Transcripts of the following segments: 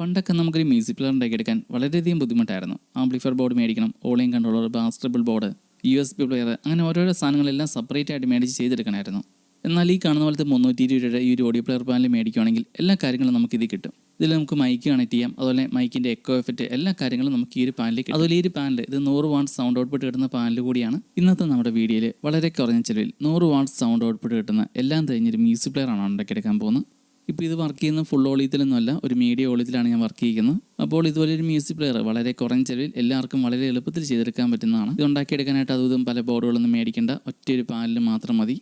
പണ്ടൊക്കെ നമുക്കൊരു music player ഉണ്ടാക്കിയെടുക്കാൻ വളരെയധികം ബുദ്ധിമുട്ടായിരുന്നു. ആംപ്ലിഫയർ ബോർഡ് മേടിക്കണം online controller bass treble board U S B player അങ്ങനെ ഓരോരോ സാധനങ്ങളെല്ലാം സെപ്പറേറ്റ് ആയിട്ട് മേടിച്ച് ചെയ്തെടുക്കണമായിരുന്നു. എന്നാൽ ഈ കാണുന്ന പോലത്തെ മുന്നൂറ്റി ഇരുപത് ഈ ഒരു ഓഡിയോ പ്ലെയർ പാനൽ മേടിക്കുകയാണെങ്കിൽ എല്ലാ കാര്യങ്ങളും നമുക്ക് ഇതിൽ കിട്ടും. ഇതിൽ നമുക്ക് മൈക്ക് കണക്ട് ചെയ്യാം അതുപോലെ മൈക്കിന്റെ എക്കോ എഫക്റ്റ് എല്ലാ കാര്യങ്ങളും നമുക്ക് ഈ ഒരു പാനലിൽ കിട്ടും. അതുപോലെ ഈ ഒരു പാനൽ ഇത് നൂറ് വാട്ട് സൗണ്ട് ഔട്ട്പുട്ട് കിട്ടുന്ന പാനൽ കൂടിയാണ് ഇന്നത്തെ നമ്മുടെ വീഡിയോയിൽ വളരെ കുറഞ്ഞ ചിലവിൽ നൂറ് വാട്ട് സൗണ്ട് ഔട്ട്പുട്ട് കിട്ടുന്ന എല്ലാം തെളിഞ്ഞൊരു മ്യൂസിക് പ്ലെയർ ആണ് ഉണ്ടാക്കിയെടുക്കാൻ പോകുന്നത്. ഇപ്പോൾ ഇത് വർക്ക് ചെയ്യുന്ന ഫുൾ ഓളിയത്തിലൊന്നുമല്ല ഒരു മീഡിയ ഓളിയത്തിലാണ് ഞാൻ വർക്ക് ചെയ്യുന്നത്. അപ്പോൾ ഇതുപോലെ ഒരു മ്യൂസിക് പ്ലെയർ വളരെ കുറഞ്ഞ ചെലവിൽ എല്ലാവർക്കും വളരെ എളുപ്പത്തിൽ ചെയ്തെടുക്കാൻ പറ്റുന്നതാണ്. ഇത് ഉണ്ടാക്കിയെടുക്കാനായിട്ട് അതും പല ബോർഡുകളൊന്നും മേടിക്കേണ്ട ഒറ്റയൊരു പാനൽ മാത്രം മതി.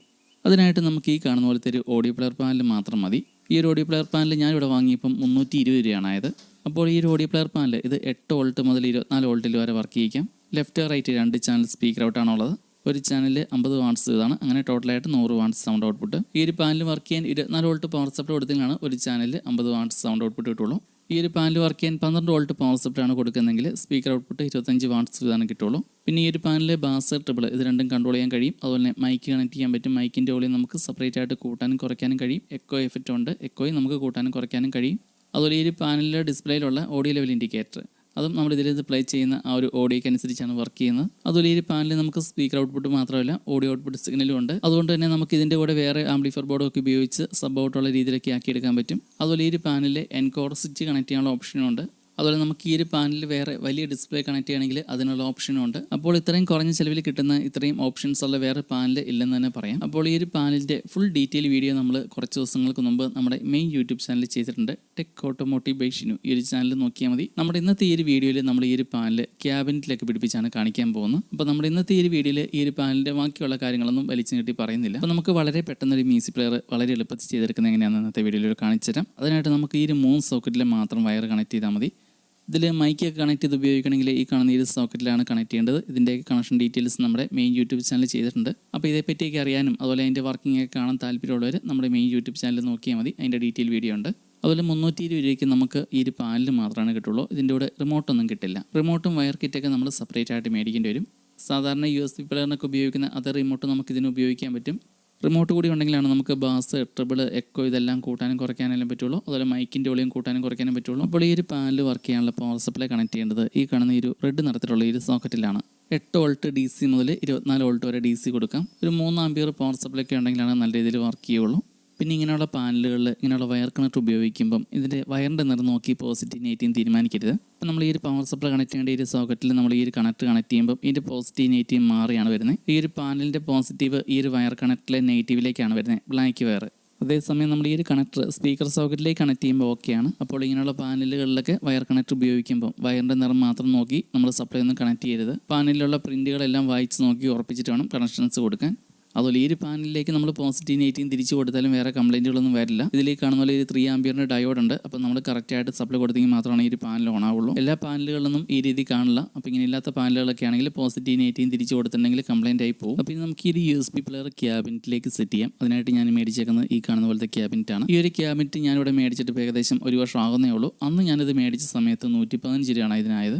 അതിനായിട്ട് നമുക്ക് ഈ കാണുന്ന പോലത്തെ ഒരു ഓഡിയോ പ്ലെയർ പാനൽ മാത്രം മതി. ഈ ഒരു ഓഡിയോ പ്ലെയർ പാനൽ ഞാൻ ഇവിടെ വാങ്ങിയപ്പം മുന്നൂറ്റി ഇരുപത് രൂപയാണായത്. അപ്പോൾ ഈ ഒരു ഓഡിയോ പ്ലെയർ പാനൽ ഇത് എട്ട് വോൾട്ട് മുതൽ ഇരുപത്തിനാല് വോൾട്ടിൽ വരെ വർക്ക് ചെയ്യിക്കാം. ലെഫ്റ്റ് റൈറ്റ് രണ്ട് ചാനൽ സ്പീക്കർ ഔട്ടാണുള്ളത് ഒരു ചാനലിൽ അമ്പത് വാട്ട്സ് ഇതാണ്. അങ്ങനെ ടോട്ടലായിട്ട് നൂറ് വാട്ട്സ് സൗണ്ട് ഔട്ട്പുട്ട് ഈ ഒരു പാനൽ വർക്ക് ചെയ്യാൻ ഇരുപത്തിനാല് വോൾട്ട് പവർ സപ്ലൈ കൊടുത്തെങ്കിലാണ് ഒരു ചാനലിൽ അമ്പത് വാട്ട്സ് സൗണ്ട് ഔട്ട്പുട്ട് കിട്ടുള്ളൂ. ഈ ഒരു പാനൽ വർക്ക് ചെയ്യാൻ പന്ത്രണ്ട് വോൾട്ട് പവർ സപ്ലൈ ആണ് കൊടുക്കുന്നതെങ്കിൽ സ്പീക്കർ ഔട്ട്പുട്ട് ഇരുപത്തഞ്ച് വാട്ട്സ് ഇതാണ് കിട്ടുള്ളൂ. പിന്നെ ഈ ഒരു പാനലിലെ ബാസ് ട്രിപ്പിൾ ഇത് രണ്ടും കൺട്രോൾ ചെയ്യാൻ കഴിയും. അതുപോലെ തന്നെ മൈക്ക് കണക്ട് ചെയ്യാൻ പറ്റും. മൈക്കിന്റെ വോളിയം നമുക്ക് സെപ്പറേറ്റ് ആയിട്ട് കൂട്ടാനും കുറയ്ക്കാനും കഴിയും. എക്കോ എഫക്റ്റ് ഉണ്ട്. എക്കോയും നമുക്ക് കൂട്ടാനും കുറയ്ക്കാനും കഴിയും. അതുപോലെ ഈ ഒരു പാനലിലെ ഡിസ്പ്ലേയിലുള്ള ഓഡിയോ ലെവൽ ഇൻഡിക്കേറ്റർ അതും നമ്മൾ ഇതിൽ പ്ലേ ചെയ്യുന്ന ആ ഒരു ഓഡിയോയ്ക്ക് അനുസരിച്ചാണ് വർക്ക് ചെയ്യുന്നത്. അതുപോലെ ഈ പാനലിൽ നമുക്ക് സ്പീക്കർ ഔട്ട്പുട്ട് മാത്രമല്ല ഓഡിയോ ഔട്ട്പുട്ട് സിഗ്നലും ഉണ്ട്. അതുകൊണ്ട് തന്നെ നമുക്ക് ഇതിന്റെ കൂടെ വേറെ ആംപ്ലിഫയർ ബോർഡൊക്കെ ഉപയോഗിച്ച് സബ് ഔട്ടുള്ള രീതിയിലൊക്കെ ആക്കിയെടുക്കാൻ പറ്റും. അതുപോലെ ഈ പാനലിൽ എൻകോർ സ്വിച്ച് കണക്ട് ചെയ്യാനുള്ള ഓപ്ഷനും ഉണ്ട്. അതുപോലെ നമുക്ക് ഈ ഒരു പാനലിൽ വേറെ വലിയ ഡിസ്പ്ലേ കണക്ട് ചെയ്യണമെങ്കിൽ അതിനുള്ള ഓപ്ഷനും ഉണ്ട്. അപ്പോൾ ഇത്രയും കുറഞ്ഞ ചിലവിൽ കിട്ടുന്ന ഇത്രയും ഓപ്ഷൻസ് ഉള്ള വേറെ പാനൽ ഇല്ലെന്ന് തന്നെ പറയാം. അപ്പോൾ ഈ ഒരു പാനലിന്റെ ഫുൾ ഡീറ്റെയിൽ വീഡിയോ നമ്മൾ കുറച്ച് ദിവസങ്ങൾക്ക് മുമ്പ് നമ്മുടെ മെയിൻ യൂട്യൂബ് ചാനലിൽ ചെയ്തിട്ടുണ്ട്. ടെക് ഓട്ടോമോട്ടീവ് ബൈ ഷിനു ഈ ഒരു ചാനൽ നോക്കിയാൽ മതി. നമ്മുടെ ഇന്നത്തെ ഈ ഒരു വീഡിയോയിൽ നമ്മൾ ഈ ഒരു പാനൽ ക്യാബിനറ്റിലൊക്കെ പിടിപ്പിച്ചാണ് കാണിക്കാൻ പോകുന്നത്. അപ്പോൾ നമ്മുടെ ഇന്നത്തെ ഈ ഒരു വീഡിയോയിൽ ഈ ഒരു പാനലിന്റെ ബാക്കിയുള്ള കാര്യങ്ങളൊന്നും വലിച്ചു നീട്ടി പറയുന്നില്ല. അപ്പോൾ നമുക്ക് വളരെ പെട്ടെന്ന് ഒരു മ്യൂസിക് പ്ലെയർ വളരെ എളുപ്പത്തിൽ ചെയ്തെടുക്കുന്നത് എങ്ങനെയാണെന്ന് ഇന്നത്തെ വീഡിയോയിൽ കാണിച്ചു തരാം. അതിനായിട്ട് നമുക്ക് ഈ ഒരു മൂന്ന് സോക്കറ്റിൽ മാത്രം വയർ കണക്ട് ചെയ്താൽ മതി. ഇതിൽ മൈക്കൊക്കെ കണക്ട് ചെയ്ത് ഉപയോഗിക്കണമെങ്കിൽ ഈ കാണുന്ന ഈ സോക്കറ്റിലാണ് കണക്ട് ചെയ്യേണ്ടത്. ഇതിന്റെ കണക്ഷൻ ഡീറ്റെയിൽസ് നമ്മുടെ മെയിൻ യൂട്യൂബ് ചാനൽ ചെയ്തിട്ടുണ്ട്. അപ്പോൾ ഇതേപ്പറ്റിയൊക്കെ അറിയാനും അതുപോലെ അതിന്റെ വർക്കിംഗ് ഒക്കെ കാണാൻ താല്പര്യമുള്ളവർ നമ്മുടെ മെയിൻ യൂട്യൂബ് ചാനൽ നോക്കിയാൽ മതി. അതിന്റെ ഡീറ്റെയിൽ വീഡിയോ ഉണ്ട്. അതുപോലെ മുന്നൂറ്റി ഇരുപത് രൂപയ്ക്ക് നമുക്ക് ഈ ഒരു പാനൽ മാത്രമാണ് കിട്ടുള്ളൂ. ഇതിന്റെ കൂടെ റിമോട്ടൊന്നും കിട്ടില്ല. റിമോട്ടും വയർ കിറ്റൊക്കെ നമ്മൾ സെപ്പറേറ്റ് ആയിട്ട് മേടിക്കേണ്ടി വരും. സാധാരണ യു എസ് ബി പ്ലെയറിനൊക്കെ ഉപയോഗിക്കുന്ന അതേ റിമോട്ട് നമുക്ക് ഇതിന് ഉപയോഗിക്കാൻ പറ്റും. റിമോട്ട് കൂടി ഉണ്ടെങ്കിലാണ് നമുക്ക് ബാസ് ട്രിബിൾ എക്കോ ഇതെല്ലാം കൂട്ടാനും കുറയ്ക്കാനെല്ലാം പറ്റുള്ളൂ. അതുപോലെ മൈക്കിന്റെ ഒളിയും കൂട്ടാനും കുറയ്ക്കാനും പറ്റുള്ളൂ. അപ്പോൾ ഈ ഒരു പാനൽ വർക്ക് ചെയ്യാനുള്ള പവർ സപ്ലൈ കണക്ട് ചെയ്യേണ്ടത് ഈ കാണുന്ന ഈ ഒരു റെഡ് നിറത്തിലുള്ള ഈ ഒരു സോക്കറ്റിലാണ് എട്ട് വോൾട്ട് ഡി സി മുതൽ ഇരുപത്തിനാല് വോൾട്ട് വരെ ഡി സി കൊടുക്കാം. ഒരു മൂന്ന് ആംബിയർ പവർ സപ്ലൈ ഒക്കെ ഉണ്ടെങ്കിലാണ് നല്ല രീതിയിൽ വർക്ക് ചെയ്യുള്ളൂ. പിന്നെ ഇങ്ങനെയുള്ള പാനലുകളിൽ ഇങ്ങനെയുള്ള വയർ കണക്ട് ഉപയോഗിക്കുമ്പം ഇതിന്റെ വയറിന്റെ നിറം നോക്കി പോസിറ്റീവ് നെഗറ്റീവ് തീരുമാനിക്കരുത്. അപ്പം നമ്മൾ ഈ ഒരു പവർ സപ്ലൈ കണക്ട് ചെയ്യേണ്ട ഈ ഒരു സോക്കറ്റിൽ നമ്മൾ ഈ ഒരു കണക്ട് കണക്ട് ചെയ്യുമ്പോൾ ഇതിന്റെ പോസിറ്റീവ് നെഗറ്റീവ് മാറിയാണ് വരുന്നത്. ഈ ഒരു പാനലിന്റെ പോസിറ്റീവ് ഈ ഒരു വയർ കണക്റ്റിലെ നെഗറ്റീവിലേക്കാണ് വരുന്നത്. ബ്ലാക്ക് വയർ അതേസമയം നമ്മൾ ഈ ഒരു കണക്ടർ സ്പീക്കർ സോക്കറ്റിലേക്ക് കണക്ട് ചെയ്യുമ്പോൾ ഓക്കെയാണ് അപ്പോൾ ഇങ്ങനെയുള്ള പാനലുകളിലൊക്കെ വയർ കണക്ട് ഉപയോഗിക്കുമ്പോൾ വയറിന്റെ നിറം മാത്രം നോക്കി നമ്മൾ സപ്ലൈ ഒന്നും കണക്ട് ചെയ്യരുത്. പാനലിലുള്ള പ്രിന്റുകളെല്ലാം വായിച്ച് നോക്കി ഉറപ്പിച്ചിട്ട് വേണം കണക്ഷൻസ് കൊടുക്കാൻ. അതുപോലെ ഈ ഒരു പാനലിലേക്ക് നമ്മൾ പോസിറ്റീവ് നെഗറ്റീവ് തിരിച്ചു കൊടുത്താലും വേറെ കംപ്ലൈന്റുകളൊന്നും വരില്ല. ഇതിലേക്ക് കാണുന്ന പോലെ ഒരു ത്രീ ആംബിയറിന്റെ ഡയോഡ് ഉണ്ട്. അപ്പോൾ നമ്മൾ കറക്റ്റായിട്ട് സപ്ലൈ കൊടുത്തെങ്കിൽ മാത്രമാണ് ഈ ഒരു പാനൽ ഓൺ ആവുള്ളൂ. എല്ലാ പാനലുകളിലൊന്നും ഈ രീതി കാണില്ല. അപ്പോൾ ഇങ്ങനെ ഇല്ലാത്ത പാനലുകളൊക്കെ ആണെങ്കിൽ പോസിറ്റീവ് നെഗറ്റീവ് തിരിച്ചു കൊടുത്തിട്ടുണ്ടെങ്കിൽ കംപ്ലൈന്റ് ആയി പോകും. അപ്പോൾ ഇനി നമുക്ക് ഈ യു എസ് പി പ്ലെയർ ക്യാബിനറ്റിലേക്ക് സെറ്റ് ചെയ്യാം. അതിനായിട്ട് ഞാൻ മേടിച്ചേക്കുന്നത് ഈ കാണുന്ന പോലത്തെ ക്യാബിനറ്റ് ആണ്. ഈ ഒരു ക്യാബിനറ്റ് ഞാനിവിടെ മേടിച്ചിട്ട് ഏകദേശം ഒരു വർഷം ആകുന്നേ ഉള്ളൂ. അന്ന് ഞാനിത് മേടിച്ച സമയത്ത് നൂറ്റി പതിനഞ്ച് രൂപയാണ് ഇതിനായത്.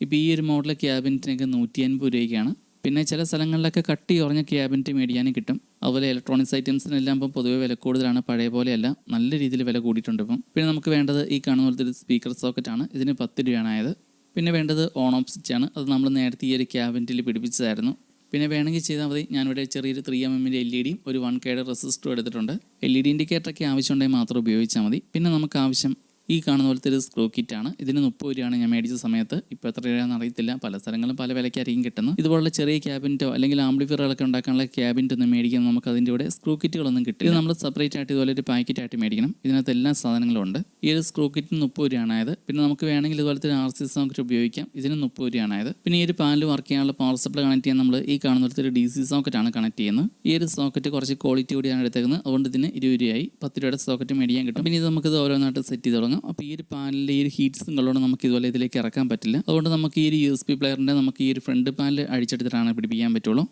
ഇപ്പോൾ ഈ ഒരു മോഡൽ ക്യാബിനറ്റിനൊക്കെ നൂറ്റി അൻപത് രൂപയ്ക്കാണ്. പിന്നെ ചില സ്ഥലങ്ങളിലൊക്കെ കട്ടി കുറഞ്ഞ ക്യാബിനറ്റ് മേടിക്കാൻ കിട്ടും. അതുപോലെ ഇലക്ട്രോണിക്സ് ഐറ്റംസിനെല്ലാം ഇപ്പം പൊതുവെ വില കൂടുതലാണ് പഴയ പോലെയല്ല. നല്ല രീതിയിൽ വില കൂടിയിട്ടുണ്ട് ഇപ്പം. പിന്നെ നമുക്ക് വേണ്ടത് ഈ കാണുന്ന പോലത്തെ ഒരു സ്പീക്കർ സോക്കറ്റാണ് ഇതിന് പത്ത് രൂപയാണ് ആയത്. പിന്നെ വേണ്ടത് ഓൺ ഓഫ് സ്വിച്ചാണ് അത് നമ്മൾ നേരത്തെ ഈ ഒരു ക്യാബിനറ്റിൽ പിടിപ്പിച്ചതായിരുന്നു. പിന്നെ വേണമെങ്കിൽ ചെയ്താൽ മതി. ഞാനിവിടെ ചെറിയൊരു ത്രീ എം എമ്മിന്റെ എൽ ഇ ഡിയും ഒരു വൺ കെയുടെ റെസിസ്റ്ററും എടുത്തിട്ടുണ്ട്. എൽ ഇ ഡി ഇൻഡിക്കേറ്ററൊക്കെ ആവശ്യമുണ്ടെങ്കിൽ മാത്രം ഉപയോഗിച്ചാൽ മതി. പിന്നെ നമുക്ക് ആവശ്യം ഈ കാണുന്ന പോലത്തെ ഒരു സ്ക്രൂ കിറ്റാണ് ഇതിന് മുപ്പത് രൂപയാണ് ഞാൻ മേടിച്ച സമയത്ത്. ഇപ്പോൾ എത്ര രൂപയാണെന്ന് അറിയത്തില്ല. പല സ്ഥലങ്ങളും പല വിലയ്ക്കായിരിക്കും കിട്ടുന്നത്. ഇതുപോലുള്ള ചെറിയ ക്യാബിനറ്റോ അല്ലെങ്കിൽ ആംബ്ലിഫിയറുകളൊക്കെ ഉണ്ടാക്കാനുള്ള ക്യാബിനറ്റ് ഒന്നും മേടിക്കാൻ നമുക്ക് അതിന്റെ കൂടെ സ്ക്രൂ കിറ്റുകളൊന്നും കിട്ടില്ല. ഇത് നമ്മൾ സെപ്പറേറ്റ് ആയിട്ട് ഇതുപോലെ ഒരു പാക്കറ്റ് ആയിട്ട് മേടിക്കണം. ഇതിനകത്ത് എല്ലാ സാധനങ്ങളും ഉണ്ട്. ഈ ഒരു സ്ക്രൂ കിറ്റിന് മുപ്പത് രൂപയാണ് ആയത്. പിന്നെ നമുക്ക് വേണമെങ്കിൽ ഇതുപോലത്തെ ഒരു ആർ സി സോക്കറ്റ് ഉപയോഗിക്കാം. ഇതിന് മുപ്പത് രൂപയാണ് ആയത്. പിന്നെ ഈ ഒരു പാനൽ വർക്ക് ചെയ്യാനുള്ള പവർ സപ്ലൈ കണക്ട് ചെയ്യാൻ നമ്മൾ ഈ കാണുന്ന പോലത്തെ ഒരു ഡി സി സോക്കറ്റ് ആണ് കണക്ട് ചെയ്യുന്നത്. ഈ ഒരു സോക്കറ്റ് കുറച്ച് ക്വാളിറ്റി കൂടിയാണ് എടുത്തേക്കുന്നത്. അതുകൊണ്ട് ഇതിന് ഇരുപത് രൂപയായി. പത്ത് രൂപയുടെ സോക്കറ്റ് മേടിക്കാൻ കിട്ടും. പിന്നെ ഇത് നമുക്ക് ഇത് ഓരോന്നായിട്ട് സെറ്റ് ചെയ്ത് തുടങ്ങാം. അപ്പോൾ ഈ ഒരു പാനലിൽ ഈ ഒരു ഹീറ്റ്സ് സിങ്കളോട് നമുക്ക് ഇതുപോലെ ഇതിലേക്ക് ഇറക്കാൻ പറ്റില്ല. അതുകൊണ്ട് നമുക്ക് ഈ ഒരു യു എസ് പി പ്ലെയറിന്റെ നമുക്ക് ഈ ഒരു ഫ്രണ്ട് പാനൽ അഴിച്ചെടുത്തിട്ടാണ് പിടിപ്പിക്കാൻ പറ്റുള്ളൂ.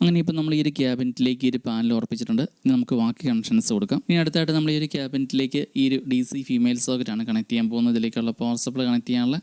അങ്ങനെ ഇപ്പോൾ നമ്മൾ ഈ ഒരു ക്യാബിനറ്റിലേക്ക് ഈ ഒരു പാനൽ ഉറപ്പിച്ചിട്ടുണ്ട്. ഇനി നമുക്ക് ബാക്കി കണക്ഷൻസ് കൊടുക്കാം. ഇനി അടുത്തായിട്ട് നമ്മൾ ഈ ഒരു ക്യാബിനറ്റിലേക്ക് ഈ ഒരു ഡി സി ഫീമെയിൽ സോക്കറ്റാണ് കണക്ട് ചെയ്യാൻ പോകുന്നത്. ഇതിലേക്കുള്ള പവർ സപ്ലൈ കണക്ട് ചെയ്യാനുള്ള.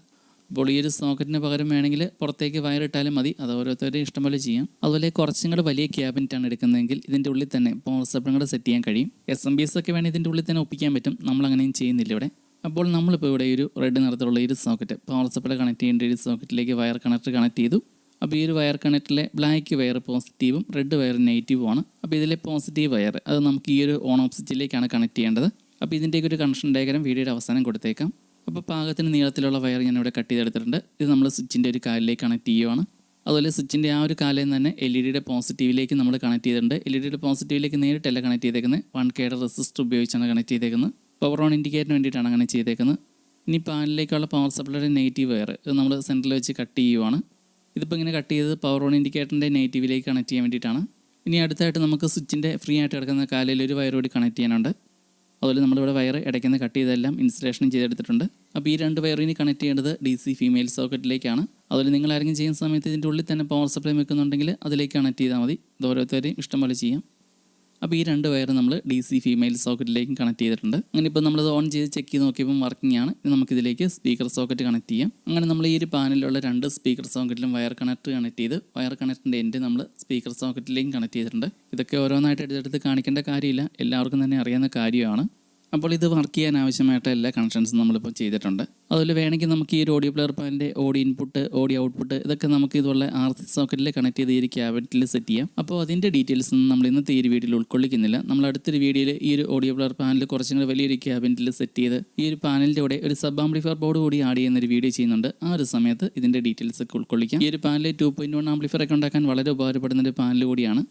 അപ്പോൾ ഈ ഒരു സോക്കറ്റിന് പകരം വേണമെങ്കിൽ പുറത്തേക്ക് വയറിട്ടാലും മതി. അത് ഓരോരുത്തരുടെ ഇഷ്ടം പോലെ ചെയ്യാം. അതുപോലെ കുറച്ചും കൂടെ വലിയ ക്യാബിനറ്റാണ് എടുക്കുന്നതെങ്കിൽ ഇതിന്റെ ഉള്ളിൽ തന്നെ പവർ സപ്ലൈ കൂടെ സെറ്റ് ചെയ്യാൻ കഴിയും. എസ് എം ബി എസ് ഒക്കെ വേണമെങ്കിൽ ഇതിന്റെ ഉള്ളിൽ തന്നെ ഒപ്പിക്കാൻ പറ്റും. നമ്മൾ അങ്ങനെയും ചെയ്യുന്നില്ല ഇവിടെ. അപ്പോൾ നമ്മളിപ്പോൾ ഇവിടെ ഒരു റെഡ് നിറത്തിലുള്ള ഒരു സോക്കറ്റ് പവർ സപ്ലൈ കണക്ട് ചെയ്യേണ്ട ഒരു സോക്കറ്റിലേക്ക് വയർ കണക്ട് കണക്ട് ചെയ്തു. അപ്പോൾ ഈ ഒരു വയർ കണക്റ്റിലെ ബ്ലാക്ക് വയർ പോസിറ്റീവും റെഡ് വയർ നെഗറ്റീവും ആണ്. അപ്പോൾ ഇതിലെ പോസിറ്റീവ് വയർ അത് നമുക്ക് ഈ ഒരു ഓൺ ഓഫ് സ്വിച്ചിലേക്കാണ് കണക്ട് ചെയ്യേണ്ടത്. അപ്പോൾ ഇതിന്റെയൊക്കെ ഒരു കണക്ഷൻ ഡയഗ്രം വീഡിയോയുടെ അവസാനം കൊടുത്തേക്കാം. അപ്പോൾ പാകത്തിന് നീളത്തിലുള്ള വയർ ഞാൻ ഇവിടെ കട്ട് ചെയ്തെടുത്തിട്ടുണ്ട്. ഇത് നമ്മൾ സ്വിച്ചിന്റെ ഒരു കാലിലേക്ക് കണക്ട് ചെയ്യുവാണ്. അതുപോലെ സ്വിച്ചിന്റെ ആ ഒരു കാലയിൽ തന്നെ എൽ ഇ ഡിയുടെ പോസിറ്റീവിലേക്ക് നമ്മൾ കണക്ട് ചെയ്തിട്ടുണ്ട്. എൽ ഇ ഡിയുടെ പോസിറ്റീവിലേക്ക് നേരിട്ടല്ല കണക്ട് ചെയ്തേക്കുന്നത്. വൺ കെയുടെ റെസിസ്റ്റർ ഉപയോഗിച്ചാണ് കണക്ട് ചെയ്തേക്കുന്നത്. പവർ ഓൺ ഇൻഡിക്കേറ്ററിന് വേണ്ടിയിട്ടാണ് അങ്ങനെ ചെയ്തേക്കുന്നത്. ഇനി പാനിലേക്കുള്ള പവർ സപ്ലൈയുടെ നെഗറ്റീവ് വയർ ഇത് നമ്മൾ സെന്ററിൽ വെച്ച് കട്ട് ചെയ്യുവാണ്. ഇതിപ്പോൾ ഇങ്ങനെ കട്ട് ചെയ്തത് പവർ ഓൺ ഇൻഡിക്കേറ്ററിന്റെ നെഗറ്റീവിലേക്ക് കണക്ട് ചെയ്യാൻ വേണ്ടിയിട്ടാണ്. ഇനി അടുത്തായിട്ട് നമുക്ക് സ്വിച്ചിന്റെ ഫ്രീ ആയിട്ട് കിടക്കുന്ന കാലിൽ ഒരു വയർ കൂടി കണക്ട് ചെയ്യാനുണ്ട്. അതുപോലെ നമ്മളിവിടെ വയർ ഇടയ്ക്കുന്ന കട്ട് ചെയ്തെല്ലാം ഇൻസ്റ്റലേഷനും ചെയ്തെടുത്തിട്ടുണ്ട്. അപ്പോൾ ഈ രണ്ട് വയറിന് കണക്ട് ചെയ്യേണ്ടത് ഡി സി ഫീമെയിൽ സോക്കറ്റിലേക്കാണ് അതുപോലെ നിങ്ങൾ ആരെങ്കിലും ചെയ്യുന്ന സമയത്ത് ഇതിന്റെ ഉള്ളിൽ തന്നെ പവർ സപ്ലൈ വെക്കുന്നുണ്ടെങ്കിൽ അതിലേക്ക് കണക്ട് ചെയ്താൽ മതി. ഇത് ഓരോരുത്തരെയും ഇഷ്ടം പോലെ ചെയ്യാം. അപ്പോൾ ഈ രണ്ട് വയർ നമ്മൾ ഡി സി ഫീമെയിൽ സോക്കറ്റിലേക്കും കണക്ട് ചെയ്തിട്ടുണ്ട്. അങ്ങനെ ഇപ്പോൾ നമ്മളത് ഓൺ ചെയ്ത് ചെക്ക് ചെയ്ത് നോക്കിയപ്പോൾ വർക്കിംഗ് ആണ് നമുക്കിതിലേക്ക് സ്പീക്കർ സോക്കറ്റ് കണക്ട് ചെയ്യാം. അങ്ങനെ നമ്മൾ ഈ ഒരു പാനലിലുള്ള രണ്ട് സ്പീക്കർ സോക്കറ്റിലും വയർ കണക്ട് കണക്ട് ചെയ്ത് വയർ കണക്റ്റിന്റെ എൻഡ് നമ്മൾ സ്പീക്കർ സോക്കറ്റിലേക്കും കണക്ട് ചെയ്തിട്ടുണ്ട്. ഇതൊക്കെ ഓരോന്നായിട്ട് എടുത്തെടുത്ത് കാണിക്കേണ്ട കാര്യമില്ല. എല്ലാവർക്കും തന്നെ അറിയാവുന്ന കാര്യമാണ്. അപ്പോൾ ഇത് വർക്ക് ചെയ്യാൻ ആവശ്യമായിട്ട് എല്ലാ കണക്ഷൻസും നമ്മളിപ്പോൾ ചെയ്തിട്ടുണ്ട്. അതുപോലെ വേണമെങ്കിൽ നമുക്ക് ഈ ഒരു ഓഡിയോ പ്ലെയർ പാനിന്റെ ഓഡിയോ ഇൻപുട്ട് ഓഡിയോ ഔട്ട്പുട്ട് ഇതൊക്കെ നമുക്ക് ഇതുപോലെ ആർ സി സോക്കറ്റിൽ കണക്ട് ചെയ്ത് ഈ ഒരു സെറ്റ് ചെയ്യാം. അപ്പോൾ അതിന്റെ ഡീറ്റെയിൽസ് ഒന്നും നമ്മൾ ഇന്നത്തെ ഈ ഒരു വീഡിയോയിൽ ഉൾക്കൊള്ളിക്കുന്നില്ല. നമ്മൾ അടുത്തൊരു വീഡിയോയിൽ ഈ ഒരു ഓഡിയോ പ്ലെയർ പാനൽ കുറച്ചും കൂടി വലിയൊരു ക്യാബിനറ്റിൽ സെറ്റ് ചെയ്ത് ഈ ഒരു പാനലിന്റെ കൂടെ ഒരു സബ് ആംപ്ലിഫയർ ബോർഡ് കൂടി ആഡ് ചെയ്യുന്ന ഒരു വീഡിയോ ചെയ്യുന്നുണ്ട്. ആ ഒരു സമയത്ത് ഇതിന്റെ ഡീറ്റെയിൽസ് ഒക്കെ ഉൾക്കൊള്ളിക്കാം. ഈ ഒരു panel two point one amplifier ഒക്കെ ഉണ്ടാക്കാൻ വളരെ ഉപകാരപ്പെടുന്ന ഒരു പാനൽ കൂടിയാണ്.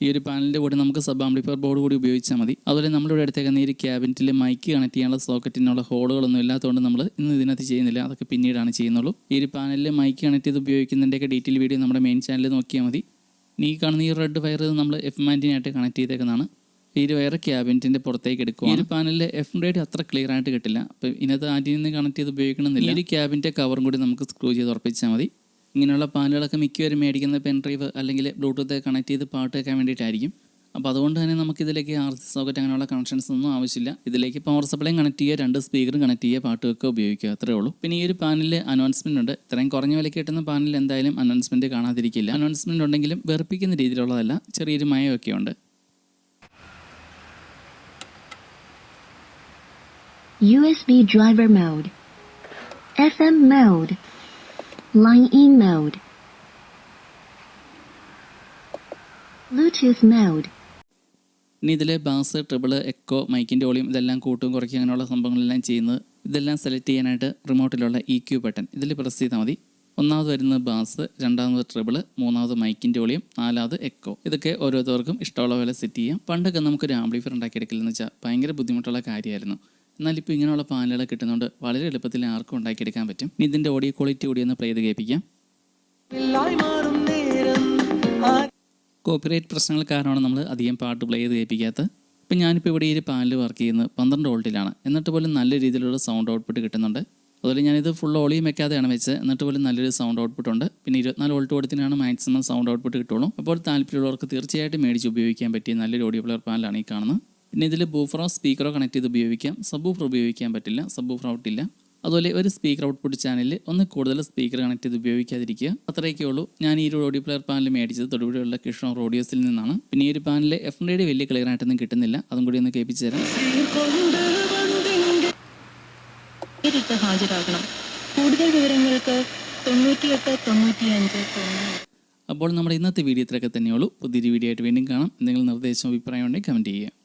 ഈ ഒരു പാനലിന്റെ കൂടെ നമുക്ക് സബ് ആംപ്ലിഫയർ ബോർഡ് കൂടി ഉപയോഗിച്ചാൽ മതി. അതുപോലെ നമ്മളിവിടെ എടുത്തേക്കുന്ന ഈ ക്യാബിനറ്റിൽ മൈക്ക് കണക്ട് ചെയ്യാനുള്ള സോക്കറ്റിനുള്ള ഹോളുകളൊന്നും ഇല്ലാത്തതുകൊണ്ട് നമ്മൾ ഇന്ന് ഇതിനകത്ത് ചെയ്യുന്നില്ല. അതൊക്കെ പിന്നീടാണ് ചെയ്യുന്നുള്ളൂ. ഈ ഒരു പാനലിൽ മൈക്ക് കണക്ട് ചെയ്ത് ഉപയോഗിക്കുന്നതിന്റെയൊക്കെ ഡീറ്റെയിൽ വീഡിയോ നമ്മുടെ മെയിൻ ചാനലിൽ നോക്കിയാൽ മതി. നീ കാണുന്ന ഈ റെഡ് വയർ നമ്മൾ എഫ് മാന്റിനായിട്ട് കണക്ട് ചെയ്തേക്കുന്നതാണ്. ഈ ഒരു വയർ ക്യാബിനറ്റിന്റെ പുറത്തേക്ക് എടുക്കും ഈ ഒരു പാനലിലെ എഫ് റേറ്റ് അത്ര ക്ലിയർ ആയിട്ട് കിട്ടില്ല. അപ്പോൾ ഇതിനകത്ത് ആന്റിനിന്ന് കണക്ട് ചെയ്ത് ഉപയോഗിക്കണമെന്നില്ല. ഈ ഒരു ക്യാബിന്റെ കവറും കൂടി നമുക്ക് സ്ക്രൂ ചെയ്ത് ഉറപ്പിച്ചാൽ മതി. ഇങ്ങനെയുള്ള പാനലുകളൊക്കെ മിക്കവരും മേടിക്കുന്ന പെൻ ഡ്രൈവ് അല്ലെങ്കിൽ ബ്ലൂടൂത്ത് കണക്ട് ചെയ്ത് പാട്ട് കേൾക്കാൻ വേണ്ടിയിട്ടായിരിക്കും. അപ്പോൾ അതുകൊണ്ട് തന്നെ നമുക്ക് ഇതിലേക്ക് ആർ സി സോക്കറ്റ് അങ്ങനെയുള്ള കണക്ഷൻസ് ഒന്നും ആവശ്യമില്ല. ഇതിലേക്ക് പവർ സപ്ലൈ കണക്ട് ചെയ്യുക രണ്ട് സ്പീക്കറും കണക്ട് ചെയ്യുക പാട്ട് വെക്കുക ഉപയോഗിക്കുക. അത്രേ ഉള്ളൂ. പിന്നെ ഈ ഒരു പാനലിൽ അനൗൺസ്മെന്റ് ഉണ്ട്. ഇത്രയും കുറഞ്ഞ വിലയ്ക്ക് കിട്ടുന്ന പാനലിൽ എന്തായാലും അനൗൺസ്മെന്റ് കാണാതിരിക്കില്ല. അനൗൺസ്മെന്റ് ഉണ്ടെങ്കിലും വെറുപ്പിക്കുന്ന രീതിയിലുള്ളതല്ല ചെറിയൊരു മയമൊക്കെ ഉണ്ട്. USB driver mode. FM mode. Line in mode. Bluetooth mode. ഇനി ഇതിൽ ബാസ് ട്രിബിൾ എക്കോ മൈക്കിന്റെ വോളിയം ഇതെല്ലാം കൂട്ടും കുറയ്ക്കും അങ്ങനെയുള്ള സംഭവങ്ങളെല്ലാം ചെയ്യുന്നത് ഇതെല്ലാം സെലക്ട് ചെയ്യാനായിട്ട് റിമോട്ടിലുള്ള ഇ ക്യൂ ബട്ടൺ ഇതിൽ പ്രസ് ചെയ്താൽ മതി. ഒന്നാമത് വരുന്നത് ബാസ് രണ്ടാമത് ട്രിബിൾ മൂന്നാമത് മൈക്കിന്റെ വോളിയം നാലാമത് എക്കോ. ഇതൊക്കെ ഓരോരുത്തർക്കും ഇഷ്ടമുള്ള പോലെ സെറ്റ് ചെയ്യാം. പണ്ടൊക്കെ നമുക്കൊരു ആംപ്ലിഫയർ ഉണ്ടാക്കിയെടുക്കില്ലെന്ന് വെച്ചാൽ ഭയങ്കര ബുദ്ധിമുട്ടുള്ള കാര്യമായിരുന്നു. എന്നാൽ ഇപ്പോൾ ഇങ്ങനെയുള്ള പാനലുകൾ കിട്ടുന്നതുകൊണ്ട് വളരെ എളുപ്പത്തിൽ ആർക്കും ഉണ്ടാക്കിയെടുക്കാൻ പറ്റും. ഇനി ഇതിന്റെ ഓഡിയോ ക്വാളിറ്റി കൂടി ഒന്ന് ചെയ്ത് കേൾപ്പിക്കാം. കോപ്പിറൈറ്റ് പ്രശ്നങ്ങൾ കാരണമാണ് നമ്മൾ അധികം പാട്ട് പ്ലേ ചെയ്ത് കേൾപ്പിക്കാത്തത്. ഇപ്പം ഞാനിപ്പോൾ ഇവിടെ ഈ ഒരു പാനൽ വർക്ക് ചെയ്യുന്നത് പന്ത്രണ്ട് വോൾട്ടിലാണ് എന്നിട്ട് പോലും നല്ല രീതിയിലുള്ള സൗണ്ട് ഔട്ട്പുട്ട് കിട്ടുന്നുണ്ട്. അതുപോലെ ഞാനിത് ഫുൾ ഓളിയും വെക്കാതെയാണ് വെച്ചത്. എന്നിട്ട് പോലും നല്ലൊരു സൗണ്ട് ഔട്ട്പുട്ട് ഉണ്ട്. പിന്നെ ഇരുപത്തിനാല് വോൾട്ട് കൊടുത്തിനാണ് മാക്സിമം സൗണ്ട് ഔട്ട്പുട്ട് കിട്ടുള്ളൂ. അപ്പോൾ താല്പര്യമുള്ളവർക്ക് തീർച്ചയായിട്ടും മേടിച്ച് ഉപയോഗിക്കാൻ പറ്റിയ നല്ലൊരു ഓഡിയോ പ്ലെയർ പാനലാണ് ഈ കാണുന്നത്. പിന്നെ ഇതിൽ ബൂഫറോ സ്പീക്കറോ കണക്ട് ചെയ്ത് ഉപയോഗിക്കാം. സബ് ബൂഫർ ഉപയോഗിക്കാൻ പറ്റില്ല. സബ് ബൂഫർ ഔട്ടില്ല അതുപോലെ ഒരു സ്പീക്കർ ഔട്ട്പുട്ട് ചാനലിൽ ഒന്ന് കൂടുതൽ സ്പീക്കർ കണക്ട് ചെയ്ത് ഉപയോഗിക്കാതിരിക്കുക. അത്രയൊക്കെ ഉള്ളൂ. ഞാൻ ഈ ഒരു ഓഡിയോ പ്ലെയർ പാനൽ മേടിച്ചത്. തൊടുപുഴയുള്ള കിഷോർ ഓഡിയോസിൽ നിന്നാണ്. പിന്നെ ഈ ഒരു പാനലിൽ എഫ് ഡിയുടെ വലിയ ക്ലിയർ ആയിട്ടൊന്നും കിട്ടുന്നില്ല. അതും കൂടി ഒന്ന് കേൾപ്പിച്ചു തരാം. ഹാജരാകണം. കൂടുതൽ വിവരങ്ങൾക്ക് തൊണ്ണൂറ്റിയെട്ട് തൊണ്ണൂറ്റിയഞ്ച് തൊണ്ണൂറ്. അപ്പോൾ നമ്മുടെ ഇന്നത്തെ വീഡിയോ ഇത്രയൊക്കെ തന്നെയുള്ളൂ. പുതിയൊരു വീഡിയോ ആയിട്ട് വീണ്ടും കാണാം. എന്തെങ്കിലും നിർദ്ദേശം അഭിപ്രായം ഉണ്ടെങ്കിൽ കമന്റ് ചെയ്യുക.